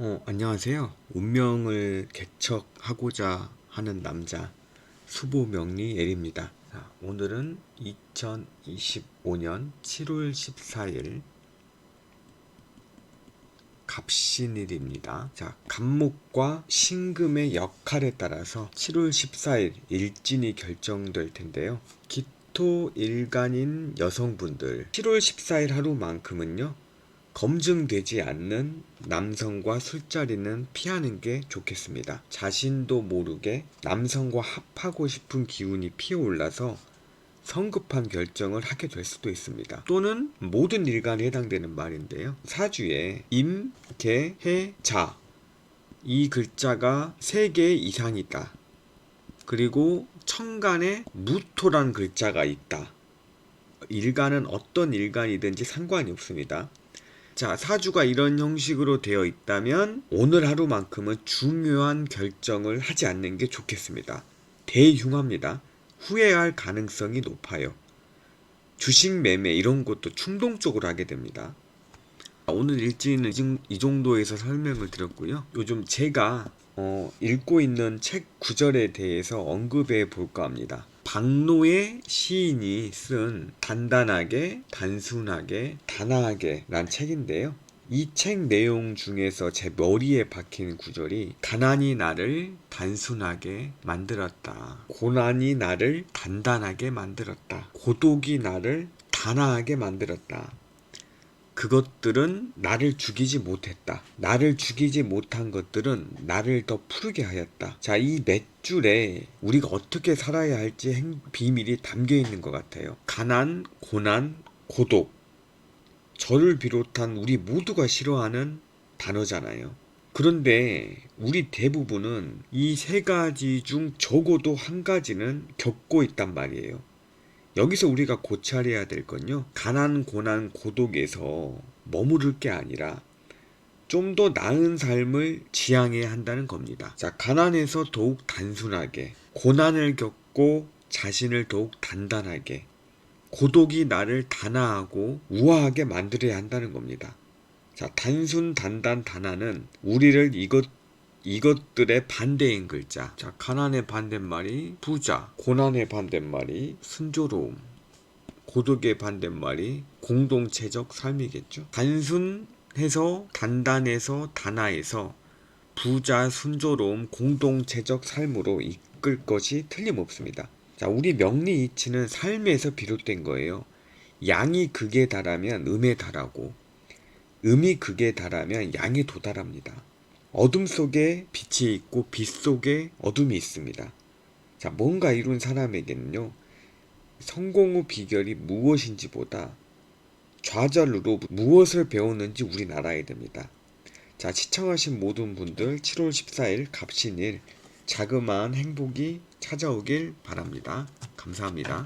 어, 안녕하세요. 운명을 개척하고자 하는 남자 수보명리 엘입니다. 자, 오늘은 2025년 7월 14일 갑신일입니다. 자, 갑목과 신금의 역할에 따라서 7월 14일 일진이 결정될 텐데요. 기토 일간인 여성분들 7월 14일 하루만큼은요. 검증되지 않는 남성과 술자리는 피하는 게 좋겠습니다. 자신도 모르게 남성과 합하고 싶은 기운이 피어올라서 성급한 결정을 하게 될 수도 있습니다. 또는 모든 일간에 해당되는 말인데요. 사주에 임, 개, 해, 자. 이 글자가 3개 이상이다. 그리고 천간에 무토란 글자가 있다. 일간은 어떤 일간이든지 상관이 없습니다. 자, 사주가 이런 형식으로 되어 있다면 오늘 하루만큼은 중요한 결정을 하지 않는 게 좋겠습니다. 대흉합니다. 후회할 가능성이 높아요. 주식 매매 이런 것도 충동적으로 하게 됩니다. 오늘 일지는 이- 이 정도에서 설명을 드렸고요. 요즘 제가 어, 읽고 있는 책 구절에 대해서 언급해 볼까 합니다. 박노의 시인이 쓴 단단하게, 단순하게, 단아하게 란 책인데요. 이 책 내용 중에서 제 머리에 박힌 구절이 가난이 나를 단순하게 만들었다. 고난이 나를 단단하게 만들었다. 고독이 나를 단아하게 만들었다. 그것들은 나를 죽이지 못했다. 나를 죽이지 못한 것들은 나를 더 푸르게 하였다. 자, 이 몇 줄에 우리가 어떻게 살아야 할지 행- 비밀이 담겨 있는 것 같아요. 가난, 고난, 고독. 저를 비롯한 우리 모두가 싫어하는 단어잖아요. 그런데 우리 대부분은 이 세 가지 중 적어도 한 가지는 겪고 있단 말이에요. 여기서 우리가 고찰해야 될 건요. 가난, 고난, 고독에서 머무를 게 아니라 좀 더 나은 삶을 지향해야 한다는 겁니다. 자, 가난에서 더욱 단순하게, 고난을 겪고 자신을 더욱 단단하게, 고독이 나를 단아하고 우아하게 만들어야 한다는 겁니다. 자, 단순, 단단, 단아는 우리를 이것 이것들의 반대인 글자. 자, 가난의 반대말이 부자, 고난의 반대말이 순조로움, 고독의 반대말이 공동체적 삶이겠죠. 단순해서 단단해서 단아해서 부자, 순조로움, 공동체적 삶으로 이끌 것이 틀림없습니다. 자, 우리 명리 이치는 삶에서 비롯된 거예요. 양이 극에 달하면 음에 달하고 음이 극에 달하면 양에 도달합니다. 어둠 속에 빛이 있고 빛 속에 어둠이 있습니다. 자, 뭔가 이룬 사람에게는요, 성공 후 비결이 무엇인지보다 좌절로 무엇을 배웠는지 우린 알아야 됩니다. 자, 시청하신 모든 분들 7월 14일 갑신일 자그마한 행복이 찾아오길 바랍니다. 감사합니다.